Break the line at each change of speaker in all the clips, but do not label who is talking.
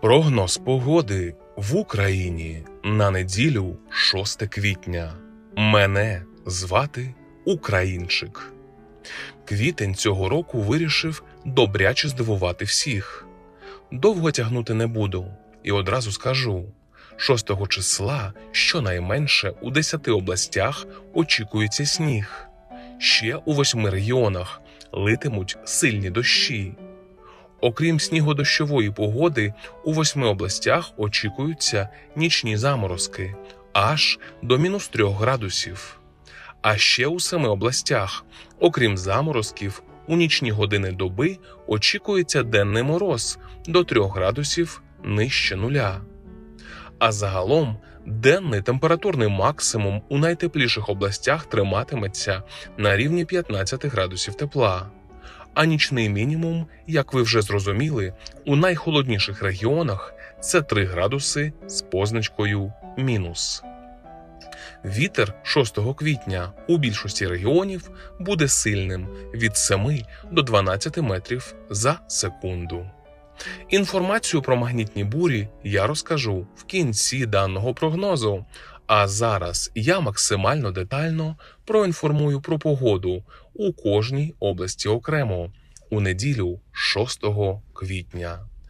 Прогноз погоди в Україні на неділю 6 квітня. Мене звати Українчик. Квітень цього року вирішив добряче здивувати всіх. Довго тягнути не буду, і одразу скажу: 6 числа щонайменше у 10 областях очікується сніг. Ще у восьми регіонах литимуть сильні дощі. Окрім снігодощової погоди, у восьми областях очікуються нічні заморозки аж до мінус трьох градусів. А ще у семи областях, окрім заморозків, у нічні години доби очікується денний мороз до 3 градусів нижче нуля. А загалом денний температурний максимум у найтепліших областях триматиметься на рівні 15 градусів тепла а нічний мінімум, як ви вже зрозуміли, у найхолодніших регіонах це 3 градуси з позначкою мінус. Вітер 6 квітня у більшості регіонів буде сильним від 7 до 12 метрів за секунду. Інформацію про магнітні бурі я розкажу в кінці даного прогнозу. А зараз я максимально детально проінформую про погоду у кожній області окремо у неділю 6 квітня.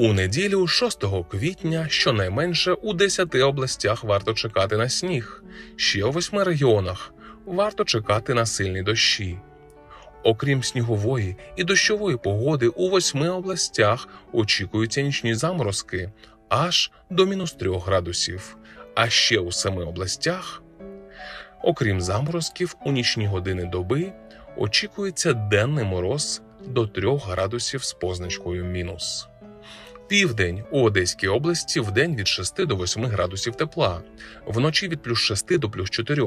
У неділю 6 квітня щонайменше у 10 областях варто чекати на сніг, ще у 8 регіонах варто чекати на сильні дощі. Окрім снігової і дощової погоди, у 8 областях очікуються нічні заморозки аж до мінус 3 градусів. А ще у 7 областях, окрім заморозків, у нічні години доби очікується денний мороз до 3 градусів з позначкою мінус. Південь у Одеській області в день від 6 до 8 градусів тепла, вночі від плюс 6 до плюс 4.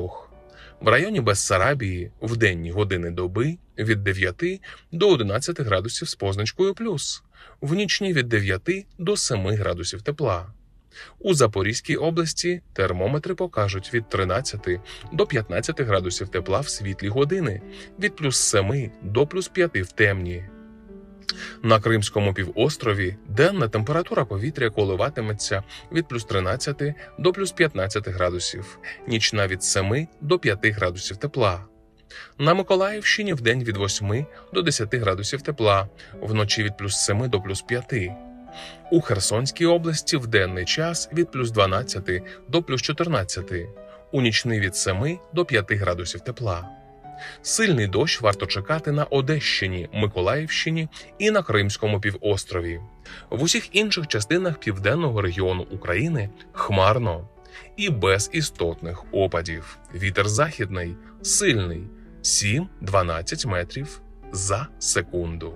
В районі Бессарабії в денні години доби від 9 до 11 градусів з позначкою плюс, в нічні від 9 до 7 градусів тепла. У Запорізькій області термометри покажуть від 13 до 15 градусів тепла в світлі години, від плюс 7 до плюс 5 в темні. На Кримському півострові денна температура повітря коливатиметься від плюс 13 до плюс 15 градусів, нічна від 7 до 5 градусів тепла. На Миколаївщині в день від 8 до 10 градусів тепла, вночі від плюс 7 до плюс 5. У Херсонській області в денний час від плюс 12 до плюс 14, у нічний від 7 до 5 градусів тепла. Сильний дощ варто чекати на Одещині, Миколаївщині і на Кримському півострові. В усіх інших частинах південного регіону України хмарно і без істотних опадів. Вітер західний сильний 7-12 метрів за секунду.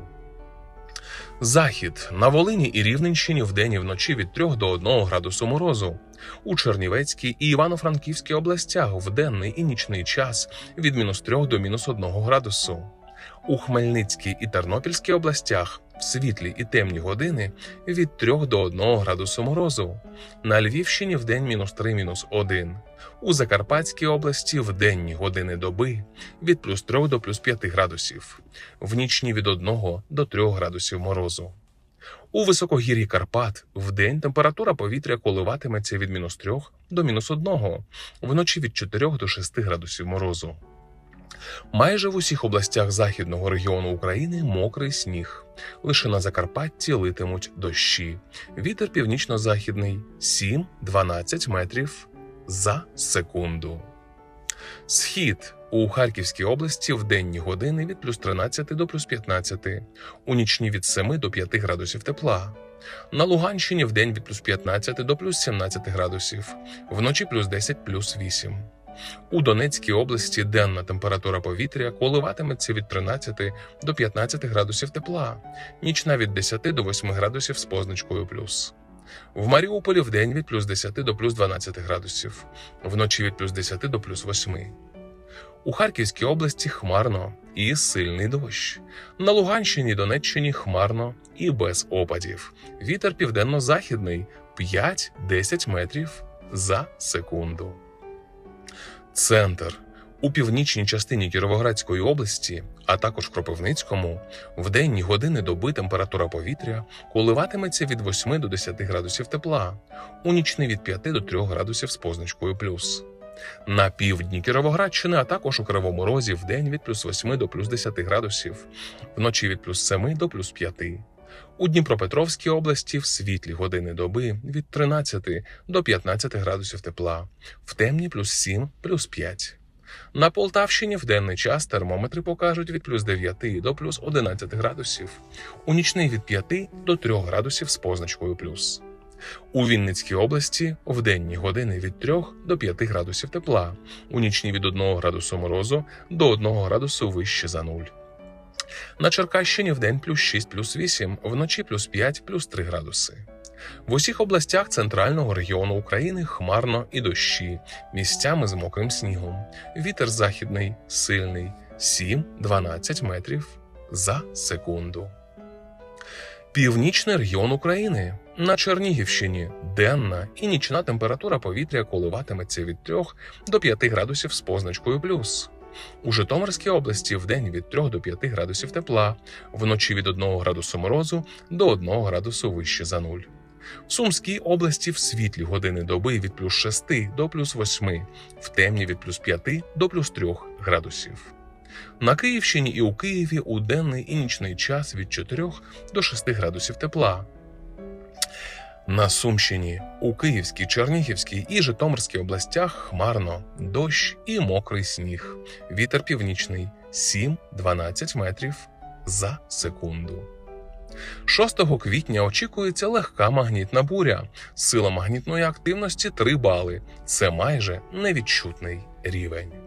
Захід на Волині і Рівненщині вдень і вночі від 3 до 1 градусу морозу. У Чернівецькій і Івано-Франківській областях в денний і нічний час від мінус 3 до мінус 1 градусу. У Хмельницькій і Тернопільській областях в світлі і темні години від 3 до 1 градусу морозу. На Львівщині в день мінус 3 мінус 1. У Закарпатській області в денні години доби від плюс 3 до плюс 5 градусів, в нічні від 1 до 3 градусів морозу. У високогір'ї Карпат в день температура повітря коливатиметься від мінус 3 до мінус 1, вночі від 4 до 6 градусів морозу. Майже в усіх областях західного регіону України мокрий сніг. Лише на Закарпатті литимуть дощі. Вітер північно-західний 7-12 метрів за секунду. Схід у Харківській області в денні години від плюс 13 до плюс 15, у нічні від 7 до 5 градусів тепла. На Луганщині в день від плюс 15 до плюс 17 градусів, вночі плюс 10 плюс 8. У Донецькій області денна температура повітря коливатиметься від 13 до 15 градусів тепла, нічна від 10 до 8 градусів з позначкою плюс. В Маріуполі в день від плюс 10 до плюс 12 градусів, вночі від плюс 10 до плюс 8. У Харківській області хмарно і сильний дощ. На Луганщині, Донеччині хмарно і без опадів. Вітер південно-західний 5-10 метрів за секунду. Центр у північній частині Кіровоградської області, а також Кропивницькому, в денні години доби температура повітря коливатиметься від 8 до 10 градусів тепла, у нічний від 5 до 3 градусів з позначкою плюс. На півдні Кіровоградщини, а також у Кривому Розі в день від плюс 8 до плюс 10 градусів, вночі від плюс 7 до плюс 5. У Дніпропетровській області в світлі години доби від 13 до 15 градусів тепла, в темні плюс 7 плюс 5. На Полтавщині в денний час термометри покажуть від плюс 9 до плюс 11 градусів, у нічний від 5 до 3 градусів з позначкою плюс. У Вінницькій області в денні години від 3 до 5 градусів тепла, у нічні від 1 градусу морозу до 1 градусу вище за нуль. На Черкащині в день плюс 6 плюс 8, вночі плюс 5 плюс 3 градуси. В усіх областях центрального регіону України хмарно і дощі, місцями з мокрим снігом. Вітер західний, сильний 7-12 метрів за секунду. Північний регіон України на Чернігівщині денна і нічна температура повітря коливатиметься від 3 до 5 градусів з позначкою плюс. У Житомирській області в день від 3 до 5 градусів тепла, вночі від 1 градусу морозу до 1 градусу вище за нуль. В Сумській області в світлі години доби від плюс 6 до плюс 8, в темні від плюс 5 до плюс 3 градусів. На Київщині і у Києві у денний і нічний час від 4 до 6 градусів тепла. На Сумщині, у Київській, Чернігівській і Житомирській областях хмарно, дощ і мокрий сніг. Вітер північний 7-12 метрів за секунду. 6 квітня очікується легка магнітна буря. Сила магнітної активності 3 бали. Це майже невідчутний рівень.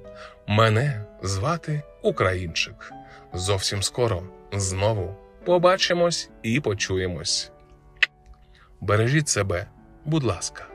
Мене звати Українчик. Зовсім скоро знову побачимось і почуємось. Бережіть себе, будь ласка.